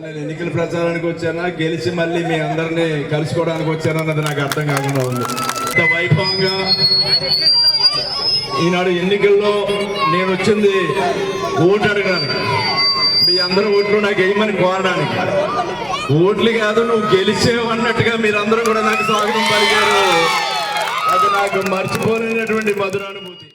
నేను ఎన్నికల ప్రచారానికి వచ్చానా? గెలిచి మళ్ళీ మీ అందరినీ కలుసుకోవడానికి వచ్చానా అన్నది నాకు అర్థం కాకుండా ఉంది. ఇంత వైభవంగా ఈనాడు ఎన్నికల్లో నేను వచ్చింది ఓటు అడగడానికి. మీ అందరూ ఓట్లు నాకు వేయమని కోరడానికి. ఓట్లు కాదు నువ్వు గెలిచేవన్నట్టుగా మీరందరూ కూడా నాకు స్వాగతం పలికారు. అది నాకు మర్చిపోలేనటువంటి మధురానుభూతి.